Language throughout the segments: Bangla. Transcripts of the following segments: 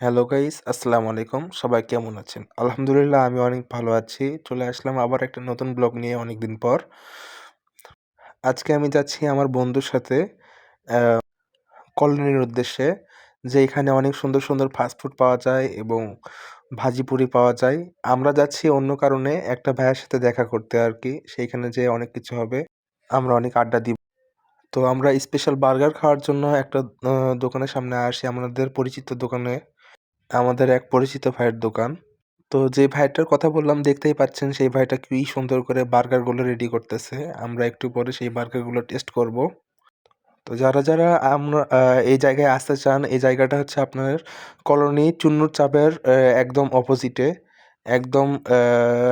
হ্যালো গাইস আসসালামু আলাইকুম সবাই কেমন আছেন? আলহামদুলিল্লাহ, আমি অনেক ভালো আছি। চলে আসলাম আবার একটা নতুন ব্লগ নিয়ে অনেক দিন পর। আজকে আমি যাচ্ছি আমার বন্ধুর সাথে কলোনির উদ্দেশ্যে যে এখানে অনেক সুন্দর সুন্দর ফাস্টফুড পাওয়া যায় এবং ভাজিপুরি পাওয়া যায়। আমরা যাচ্ছি অন্য কারণে একটা ভাইয়ের সাথে দেখা করতে আর কি। সেইখানে যে অনেক কিছু হবে। আমরা অনেক আড্ডা দিব। তো আমরা স্পেশাল বার্গার খাওয়ার জন্য একটা দোকানের সামনে আসি। আমাদের পরিচিত দোকানে। আমাদের এক পরিচিত ভাইয়ের দোকান। তো যে ভাইটার কথা বললাম, দেখতেই পাচ্ছেন সেই ভাইটা কি সুন্দর করে বার্গারগুলো রেডি করতেছে। আমরা একটু পরে সেই বার্গারগুলো টেস্ট করব। তো যারা যারা আমরা এই জায়গায় আসতে চান, এই জায়গাটা হচ্ছে আপনার কলোনি চুন্নুর চাপের একদম অপোজিটে একদম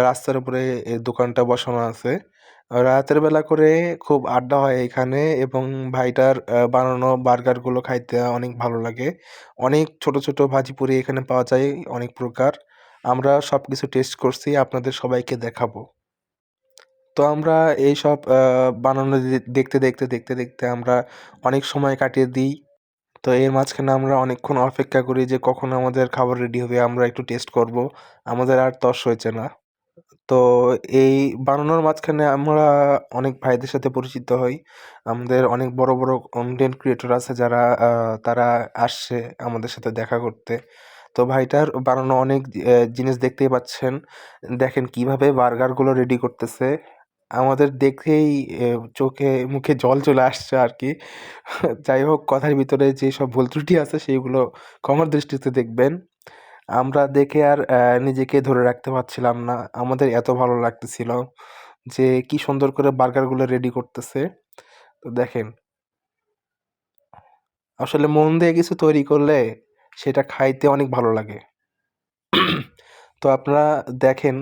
রাস্তার উপরে দোকানটা বসানো আছে। রাতের বেলা করে খুব আড্ডা হয় এখানে এবং ভাইটার বানানো বার্গারগুলো খাইতে অনেক ভালো লাগে। অনেক ছোট ছোট ভাজিপুরি এখানে পাওয়া যায়, অনেক প্রকার। আমরা সব কিছু টেস্ট করছি, আপনাদের সবাইকে দেখাবো। তো আমরা এই সব বানানো দেখতে দেখতে দেখতে দেখতে আমরা অনেক সময় কাটিয়ে দিই। তো এর মাঝখানে আমরা অনেকক্ষণ অপেক্ষা করি যে কখন আমাদের খাবার রেডি হবে, আমরা একটু টেস্ট করব। আমাদের আর তস হয়েছে না। তো এই বানানোর মাঝখানে আমরা অনেক ভাইদের সাথে পরিচিত হই। আমাদের অনেক বড় বড় কন্টেন্ট ক্রিয়েটর আছে যারা তারা আসছে আমাদের সাথে দেখা করতে। তো ভাইটার বানানো অনেক জিনিস দেখতেই পাচ্ছেন। দেখেন কীভাবে বার্গারগুলো রেডি করতেছে। আমাদের দেখেই চোখে, মুখে জল চলে আসছে আর কি। যাই হোক, কথার ভিতরে যেসব ভুল ত্রুটি আছে, সেইগুলো ক্ষমার দৃষ্টিতে দেখবেন। আমরা দেখে আর নিজেকে ধরে রাখতে পারছিলাম না। আমাদের এত ভালো লাগতেছিল যে, কি সুন্দর করে বার্গারগুলো রেডি করতেছে। তো দেখেন। আসলে মন দিয়ে কিছু তৈরি করলে সেটা খাইতে অনেক ভালো লাগে। তো আপনারা দেখেন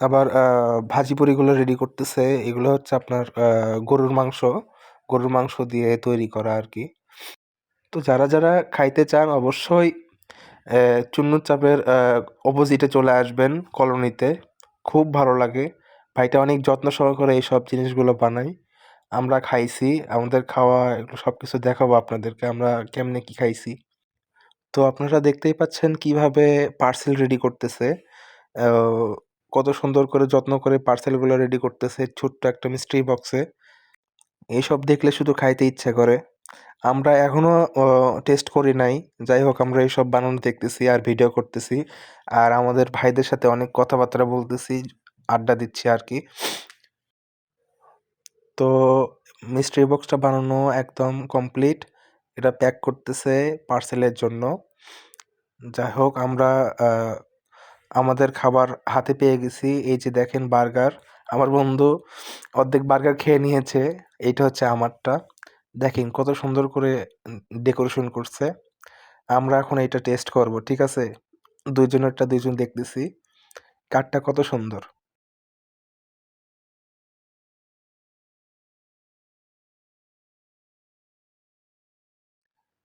আবার ভাজি পুরিগুলো রেডি করতেছে। এগুলো হচ্ছে আপনার গরুর মাংস। গরুর মাংস দিয়ে তৈরি করা আর কি তো যারা যারা খাইতে চান অবশ্যই চুন্নুর চাপের অপোজিটে চলে আসবেন কলোনিতে। খুব ভালো লাগে। ভাইটা অনেক যত্ন সহকারে এই সব জিনিসগুলো বানাই আমরা খাইছি, আমাদের খাওয়া, এগুলো সব কিছু দেখাবো আপনাদেরকে, আমরা কেমনে কি খাইছি। তো আপনারা দেখতেই পাচ্ছেন কীভাবে পার্সেল রেডি করতেছে। কত সুন্দর করে যত্ন করে পার্সেলগুলো রেডি করতেছে। ছোট্ট একটা মিস্ট্রি বক্সে এইসব দেখলে শুধু খাইতে ইচ্ছে করে। আমরা এখনও টেস্ট করি নাই। যাই হোক, আমরা এইসব বানানো দেখতেছি আর ভিডিও করতেছি। আর আমাদের ভাইদের সাথে অনেক কথাবার্তা বলতেছি, আড্ডা দিচ্ছি আর কি। তো মিস্ট্রি বক্সটা বানানো একদম কমপ্লিট এটা প্যাক করতেছে পার্সেলের জন্য। যাই হোক, আমরা আমাদের খাবার হাতে পেয়ে গেছি। এই যে দেখেন বার্গার। আমার বন্ধু অর্ধেক বার্গার খেয়ে নিয়েছে। এইটা হচ্ছে আমারটা। দেখেন কত সুন্দর করে ডেকোরেশন করছে। আমরা এখন এটা টেস্ট করব, ঠিক আছে? দুইজনেরটা দুইজন দেখতেছি। কাঠটা কত সুন্দর।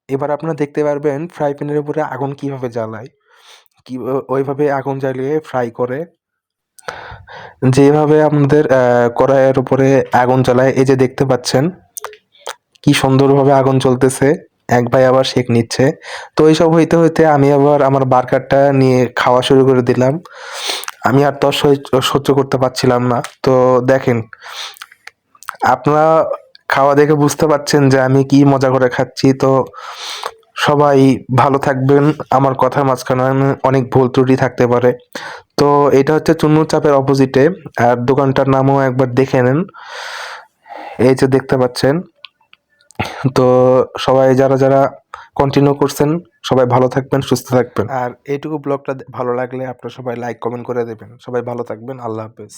এবার আপনারা দেখতে পারবেন ফ্রাই প্যানের উপরে আগুন কীভাবে জ্বালায়। কি ওইভাবে আগুন জ্বালিয়ে ফ্রাই করে। যেভাবে আমাদের কড়াইয়ের উপরে আগুন জ্বালায়, এই যে দেখতে পাচ্ছেন। কি সুন্দরভাবে আগুন চলতেছে এক ভাই আবার শেক নিচ্ছে। তো এইসব হইতে হইতে আমি আবার আমার বার্গারটা নিয়ে খাওয়া শুরু করে দিলাম। আমি আর তো সহ্য করতে পারছিলাম না। তো দেখেন, আপনারা খাওয়া দেখে বুঝতে পারছেন যে আমি কি মজা করে খাচ্ছি। তো সবাই ভালো থাকবেন। আমার কথার মাঝখানে অনেক ভুল ত্রুটি থাকতে পারে। তো এটা হচ্ছে চুন্নু চাপের অপোজিটে আর দোকানটার নামও একবার দেখে নেন। এই যে দেখতে পাচ্ছেন। তো সবাই যারা যারা কন্টিনিউ করছেন, সবাই ভালো থাকবেন, সুস্থ থাকবেন। আর এইটুকু ব্লগটা ভালো লাগলে আপনারা সবাই লাইক কমেন্ট করে দেবেন। সবাই ভালো থাকবেন, আল্লাহ হাফেজ।